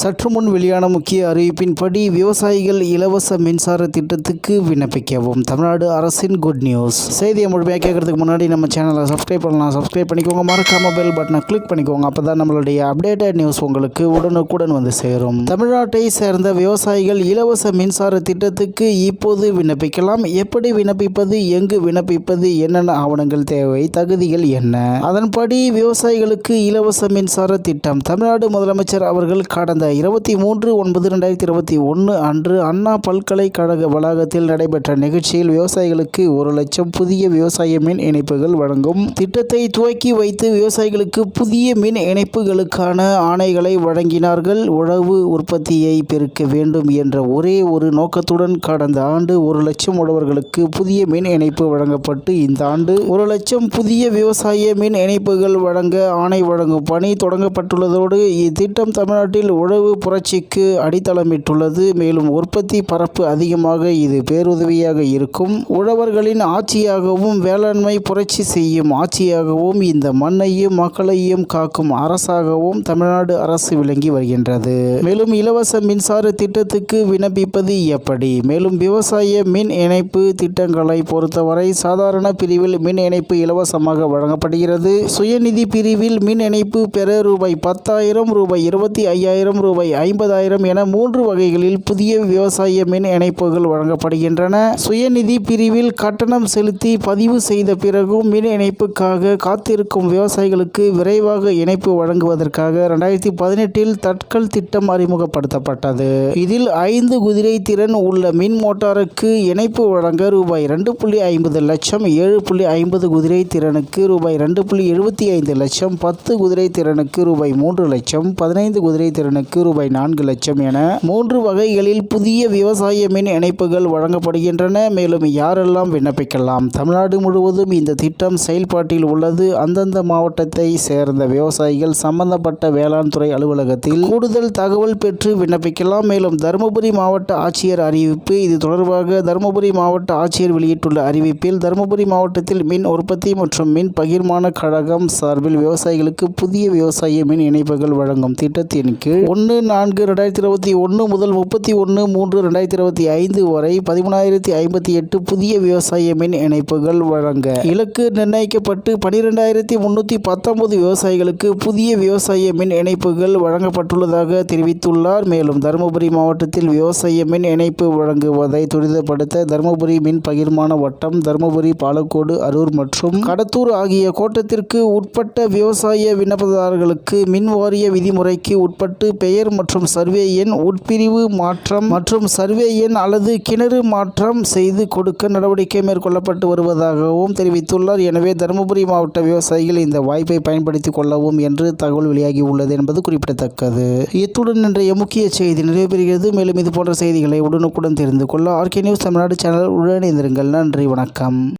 சற்று முன் வெளியான முக்கிய அறிவிப்பின்படி விவசாயிகள் இலவச மின்சார திட்டத்துக்கு விண்ணப்பிக்கவும். தமிழ்நாடு அரசின் குட் நியூஸ் செய்தியை முழுமையாக கேட்கறதுக்கு முன்னாடி நம்ம சேனலை சப்ஸ்கிரைப் பண்ணலாம். சப்ஸ்கிரைப் பண்ணிக்கோங்க. மறக்காம பெல் பட்டனை கிளிக் பண்ணிக்கோங்க. அப்போ தான் நம்மளுடைய அப்டேட்டட் நியூஸ் உங்களுக்கு உடனுக்குடன் வந்து சேரும். தமிழ்நாட்டை சேர்ந்த விவசாயிகள் இலவச மின்சார திட்டத்துக்கு இப்போது விண்ணப்பிக்கலாம். எப்படி விண்ணப்பிப்பது? எங்கு விண்ணப்பிப்பது? என்னென்ன ஆவணங்கள் தேவை? தகுதிகள் என்ன? அதன்படி விவசாயிகளுக்கு இலவச மின்சார திட்டம். தமிழ்நாடு முதலமைச்சர் அவர்கள் கடந்த இருபத்தி மூன்று ஒன்பது ரெண்டாயிரத்தி இருபத்தி ஒன்று அன்று அண்ணா பல்கலைக்கழக வளாகத்தில் நடைபெற்ற நிகழ்ச்சியில் விவசாயிகளுக்கு ஒரு லட்சம் புதிய விவசாய மின் இணைப்புகள் வழங்கும். திட்டத்தை துவக்கி வைத்து விவசாயிகளுக்கு புதிய மின் இணைப்புகளுக்கான ஆணைகளை வழங்கினார்கள். உழவு உற்பத்தியை பெருக்க வேண்டும் என்ற ஒரே ஒரு நோக்கத்துடன் கடந்த ஆண்டு ஒரு லட்சம் உழவர்களுக்கு புதிய மின் இணைப்பு வழங்கப்பட்டு இந்த ஆண்டு ஒரு லட்சம் புதிய விவசாய மின் இணைப்புகள் வழங்க ஆணை வழங்கும் பணி தொடங்கப்பட்டுள்ளதோடு இத்திட்டம் தமிழ்நாட்டில் உழவு புரட்சிக்கு அடித்தளமிட்டுள்ளது. மேலும் உற்பத்தி பரப்பு அதிகமாக இது பேருதவியாக இருக்கும். உழவர்களின் ஆட்சியாகவும் வேளாண்மை புரட்சி செய்யும் ஆட்சியாகவும் இந்த மண்ணையும் மக்களையும் காக்கும் அரசாகவும் தமிழ்நாடு அரசு விளங்கி வருகின்றது. மேலும் இலவச மின்சார திட்டத்துக்கு விண்ணப்பிப்பது எப்படி? மேலும் விவசாய மின் இணைப்பு திட்டங்களை பொறுத்தவரை சாதாரண பிரிவில் மின் இணைப்பு இலவசமாக வழங்கப்படுகிறது. சுயநிதி பிரிவில் மின் இணைப்பு பெற ரூபாய் பத்தாயிரம் ரூபாய் இருபத்தி ஐயாயிரம் ரூபாய் ஐம்பதாயிரம் என மூன்று வகைகளில் புதிய விவசாய மின் இணைப்புகள் வழங்கப்படுகின்றன. சுயநிதி பிரிவில் கட்டணம் செலுத்தி பதிவு செய்த பிறகும் மின் இணைப்புக்காக காத்திருக்கும் விவசாயிகளுக்கு விரைவாக இணைப்பு வழங்குவதற்காக ரெண்டாயிரத்தி பதினெட்டில் தட்கல் திட்டம் அறிமுகப்படுத்தப்பட்டது. இதில் ஐந்து குதிரை திறன் உள்ள மின் மோட்டாருக்கு இணைப்பு வழங்க ரூபாய் ரெண்டு புள்ளி ஐம்பது லட்சம் ஏழு புள்ளி ஐம்பது குதிரை திறனுக்கு ரூபாய் ரெண்டு புள்ளி எழுபத்தி ஐந்து லட்சம் பத்து குதிரை திறனுக்கு ரூபாய் மூன்று லட்சம் பதினைந்து குதிரை திறனுக்கு ரூபாய் நான்கு லட்சம் என மூன்று வகைகளில் புதிய விவசாய மின் இணைப்புகள் வழங்கப்படுகின்றன. மேலும் யாரெல்லாம் விண்ணப்பிக்கலாம்? தமிழ்நாடு முழுவதும் இந்த திட்டம் செயல்பாட்டில் உள்ளது. அந்தந்த மாவட்டத்தை சேர்ந்த விவசாயிகள் சம்பந்தப்பட்ட வேளாண் துறை அலுவலகத்தில் கூடுதல் தகவல் பெற்று விண்ணப்பிக்கலாம். மேலும் தருமபுரி மாவட்ட ஆட்சியர் அறிவிப்பு இது தொடர்பாக தருமபுரி மாவட்ட ஆட்சியர் வெளியிட்டுள்ள அறிவிப்பில் தருமபுரி மாவட்டத்தில் மின் உற்பத்தி மற்றும் மின் பகிர்மான கழகம் சார்பில் விவசாயிகளுக்கு புதிய விவசாய மின் இணைப்புகள் வழங்கும் திட்டத்தின் கீழ் ஒன்று நான்கு ரெண்டாயிரத்தி இருபத்தி ஒன்று முதல் முப்பத்தி ஒன்று மூன்று ரெண்டாயிரத்தி இருபத்தி ஐந்து வரை பதிமூணாயிரத்தி ஐம்பத்தி எட்டு புதிய விவசாய மின் இணைப்புகள் வழங்க. இலக்கு நிர்ணயிக்கப்பட்டு பனிரெண்டாயிரத்தி முன்னூற்றி பத்தொன்பது விவசாயிகளுக்கு புதிய விவசாய மின் இணைப்புகள் வழங்கப்பட்டுள்ளதாக தெரிவித்துள்ளார். மேலும் தருமபுரி மாவட்டத்தில் விவசாய மின் இணைப்பு வழங்குவதை துரிதப்படுத்த தருமபுரி மின் பகிர்மான வட்டம் தருமபுரி பாலக்கோடு அரூர் மற்றும் கடத்தூர் ஆகிய கோட்டத்திற்கு உட்பட்ட விவசாய விண்ணப்பதாரர்களுக்கு மின் வாரிய விதிமுறைக்கு உட்பட்டு பெயர் மற்றும் சர்வே எண் உட்பிரிவு மாற்றம் மற்றும் சர்வே எண் அல்லது கிணறு மாற்றம் செய்து கொடுக்க நடவடிக்கை மேற்கொள்ளப்பட்டு வருவதாகவும் தெரிவித்துள்ளார். எனவே தருமபுரி மாவட்ட விவசாயிகள் இந்த வாய்ப்பை பயன்படுத்திக் கொள்ளவும் என்று தகவல் வெளியாகி உள்ளது என்பது குறிப்பிடத்தக்கது. இத்துடன் இன்றைய முக்கிய செய்தி நிறைவு பெறுகிறது மேலும் இது போன்ற செய்திகளை உடனுக்குடன் தெரிந்து கொள்ள ஆர்கே நியூஸ் தமிழ்நாடு சேனல் உடனே இருந்திருங்கள் நன்றி வணக்கம்.